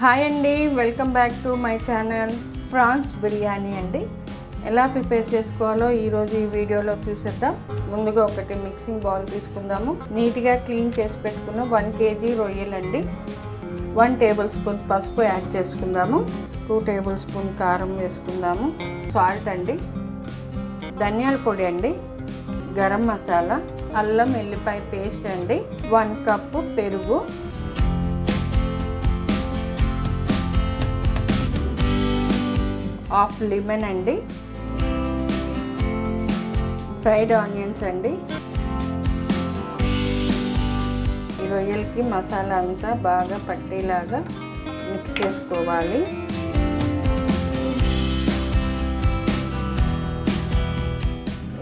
Hi అండి welcome back to my channel prawns biryani అండి. ఎలా ప్రిపేర్ చేసుకోవాలో ఈరోజు ఈ వీడియోలో చూసేద్దాం. ముందుగా ఒకటి మిక్సింగ్ బౌల్ తీసుకుందాము. నీట్గా క్లీన్ చేసి పెట్టుకున్న వన్ కేజీ రొయ్యలండి వన్ టేబుల్ స్పూన్ పసుపు యాడ్ చేసుకుందాము. టూ టేబుల్ స్పూన్ కారం వేసుకుందాము. సాల్ట్ అండి. ధనియాల పొడి అండి. గరం మసాలా. అల్లం ఎల్లిపాయ పేస్ట్ అండి. వన్ కప్పు పెరుగు. హాఫ్ లెమన్ అండి. ఫ్రైడ్ ఆనియన్స్ అండి. ఈ రొయ్యలకి మసాలా అంతా బాగా పట్టేలాగా మిక్స్ చేసుకోవాలి.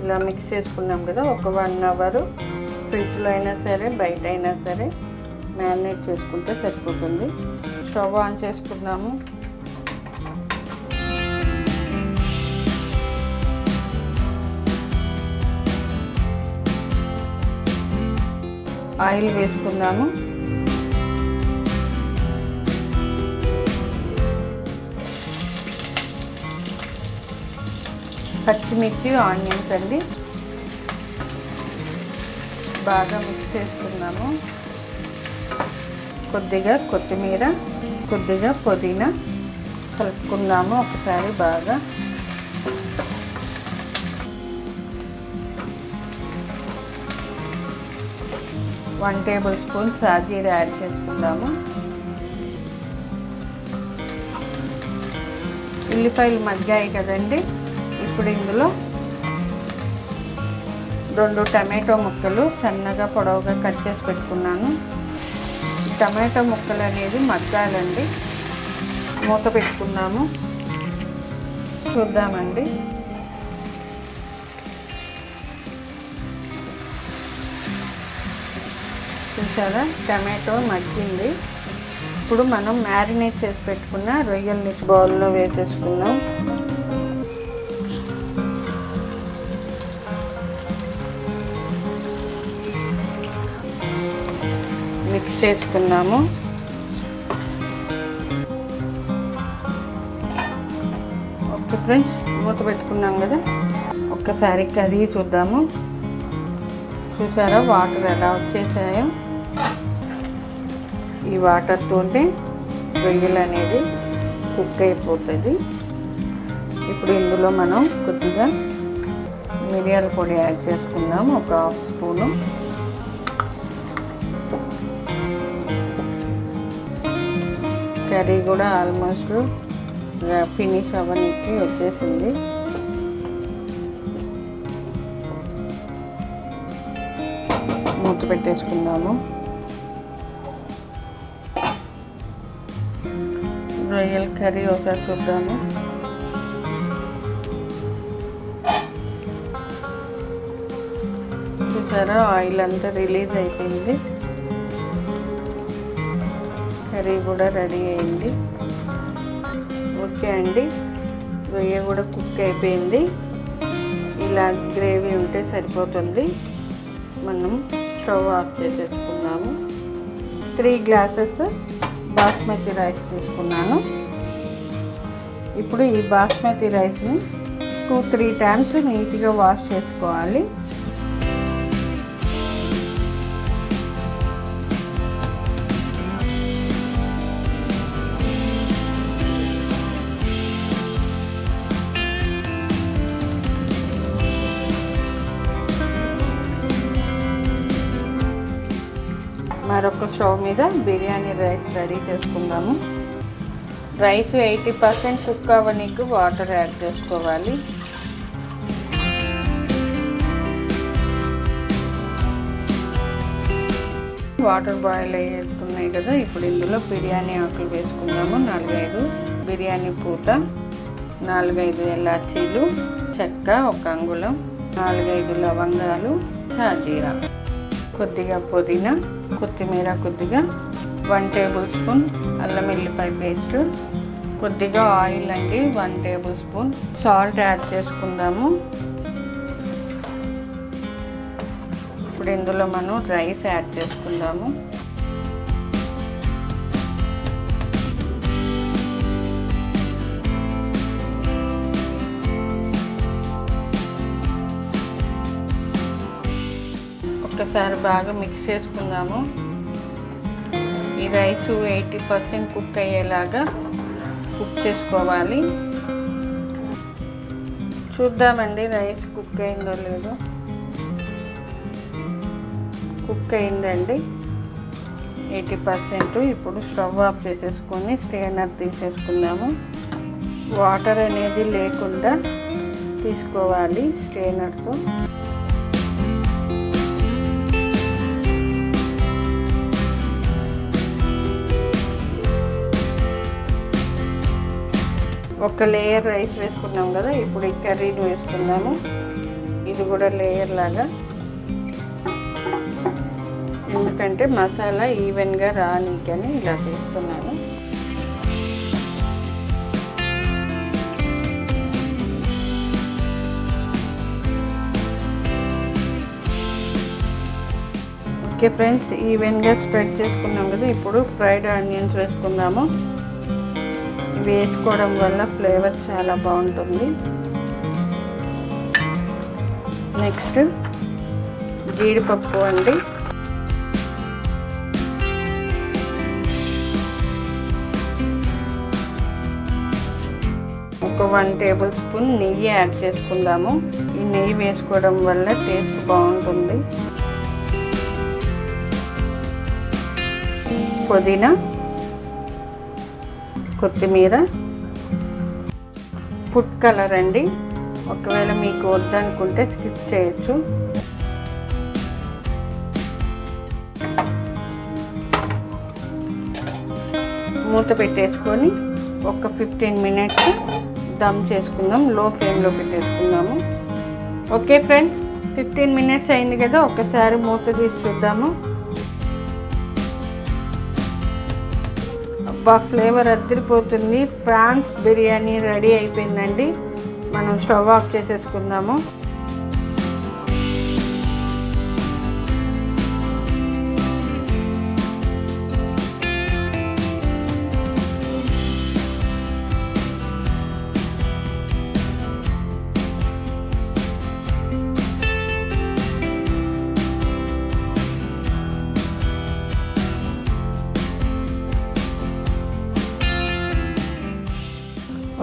ఇలా మిక్స్ చేసుకున్నాం కదా ఒక వన్ అవర్ ఫ్రిడ్జ్లో అయినా సరే బయట అయినా సరే మ్యారినేట్ చేసుకుంటే సరిపోతుంది. స్టవ్ ఆన్ చేసుకున్నాము. ఆయిల్ వేసుకుందాము. పచ్చిమిర్చి ఆనియన్స్ అండి. బాగా మిక్స్ చేసుకున్నాము కొద్దిగా కొత్తిమీర కొద్దిగా పుదీనా కలుపుకుందాము ఒకసారి బాగా. వన్ టేబుల్ స్పూన్ సాజీర యాడ్ చేసుకుందాము. ఉల్లిపాయలు మగ్గాయి కదండి. ఇప్పుడు ఇందులో రెండు టమాటో ముక్కలు సన్నగా పొడవుగా కట్ చేసి పెట్టుకున్నాను. టమాటో ముక్కలు అనేది మగ్గాలండి. మూత పెట్టుకున్నాము. చూద్దామండి. చూసారా? టమాటో మగ్గింది. ఇప్పుడు మనం మ్యారినేట్ చేసి పెట్టుకున్న రొయ్యల్ని బౌల్లో వేసేసుకున్నాం మిక్స్ చేసుకున్నాము. ఓకే ఫ్రెండ్స్ మూత పెట్టుకున్నాం కదా? ఒక్కసారి కర్రీ చూద్దాము. చూసారా వాటర్ ఎలా వచ్చేసాయో? ఈ వాటర్తోనే రొయ్యలు అనేది కుక్ అయిపోతుంది. ఇప్పుడు ఇందులో మనం కొద్దిగా మిరియాల పొడి యాడ్ చేసుకుందాం ఒక హాఫ్ స్పూను. కర్రీ కూడా ఆల్మోస్ట్ ఫినిష్ అవ్వడానికి వచ్చేసింది. మూత పెట్టేసుకుందాము. రొయ్యల కర్రీ ఒకసారి చూద్దాము. చూసారా ఆయిల్ అంతా రిలీజ్ అయిపోయింది. కర్రీ కూడా రెడీ అయింది. ఓకే అండి రొయ్య కూడా కుక్ అయిపోయింది. ఇలా గ్రేవీ ఉంటే సరిపోతుంది. మనం స్టవ్ ఆఫ్ చేసేసుకున్నాము త్రీ గ్లాసెస్ బాస్మతి రైస్ తీసుకున్నాను. ఇప్పుడు ఈ బాస్మతి రైస్ని టూ త్రీ టైమ్స్ నీట్గా వాష్ చేసుకోవాలి. మరొక స్టవ్ మీద బిర్యానీ రైస్ రెడీ చేసుకుందాము. రైస్ ఎయిటీ పర్సెంట్ కుక్ అవ్వనీకు వాటర్ యాడ్ చేసుకోవాలి. వాటర్ బాయిల్ అయ్యేస్తున్నాయి కదా ఇప్పుడు ఇందులో బిర్యానీ ఆకులు వేసుకుందాము. నాలుగైదు బిర్యానీ పూత నాలుగైదు ఎలాచీలు చెక్క ఒక అంగుళం నాలుగైదు లవంగాలు షాజీరా. కొద్దిగా పుదీనా కొత్తిమీర కొద్దిగా వన్ టేబుల్ స్పూన్ అల్లం ఎల్లిపాయ పేస్ట్ కొద్దిగా ఆయిల్ అండి one tablespoon salt add చేసుకుందాము. ఇప్పుడు ఇందులో మనం రైస్ యాడ్ చేసుకుందాము. ఒక్కసారి బాగా మిక్స్ చేసుకుందాము. ఈ రైస్ ఎయిటీ పర్సెంట్ కుక్ అయ్యేలాగా కుక్ చేసుకోవాలి. చూద్దామండి రైస్ కుక్ అయిందో లేదో. కుక్ అయిందండి. ఎయిటీ పర్సెంట్ ఇప్పుడు స్టవ్ ఆఫ్ చేసేసుకొని స్ట్రెయినర్ తీసేసుకుందాము. వాటర్ అనేది లేకుండా తీసుకోవాలి స్ట్రెయినర్తో ఒక లేయర్ రైస్ వేసుకున్నాం కదా ఇప్పుడు ఈ కర్రీని వేసుకుందాము. ఇది కూడా లేయర్ లాగా. ఎందుకంటే మసాలా ఈవెన్గా రానీకని ఇలా తీసుకున్నాను ఓకే ఫ్రెండ్స్ ఈవెన్గా స్ప్రెడ్ చేసుకున్నాం కదా ఇప్పుడు ఫ్రైడ్ ఆనియన్స్ వేసుకుందాము. వేసుకోవడం వల్ల ఫ్లేవర్ చాలా బాగుంటుంది. నెక్స్ట్ జీడిపప్పు అండి. ఒక వన్ టేబుల్ స్పూన్ నెయ్యి యాడ్ చేసుకుందాము. ఈ నెయ్యి వేసుకోవడం వల్ల టేస్ట్ బాగుంటుంది. పుదీనా కొత్తిమీర. ఫుడ్ కలర్ అండి. ఒకవేళ మీకు వద్దనుకుంటే స్కిప్ చేయొచ్చు. మూత పెట్టేసుకొని ఒక ఫిఫ్టీన్ మినిట్స్ దమ్ చేసుకుందాం. లో ఫ్లేమ్లో పెట్టేసుకుందాము. ఓకే ఫ్రెండ్స్ ఫిఫ్టీన్ మినిట్స్ అయింది కదా. ఒకసారి మూత తీసి చూద్దాము. అబ్బా ఫ్లేవర్ అద్దరిపోతుంది. ఫ్రాన్స్ బిర్యానీ రెడీ అయిపోయిందండి. మనం స్టవ్ ఆఫ్ చేసేసుకుందాము.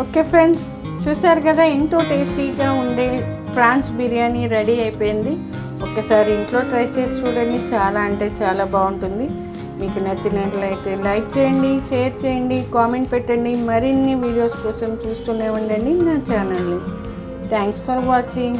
ఓకే ఫ్రెండ్స్ చూసారు కదా ఎంతో టేస్టీగా ఉండే ఫ్రాన్స్ బిర్యానీ రెడీ అయిపోయింది. ఒక్కసారి ఇంట్లో ట్రై చేసి చూడండి చాలా అంటే చాలా బాగుంటుంది. మీకు నచ్చినట్లయితే లైక్ చేయండి షేర్ చేయండి కామెంట్ పెట్టండి. మరిన్ని వీడియోస్ కోసం చూస్తూనే ఉండండి నా ఛానల్ని. Thanks for watching.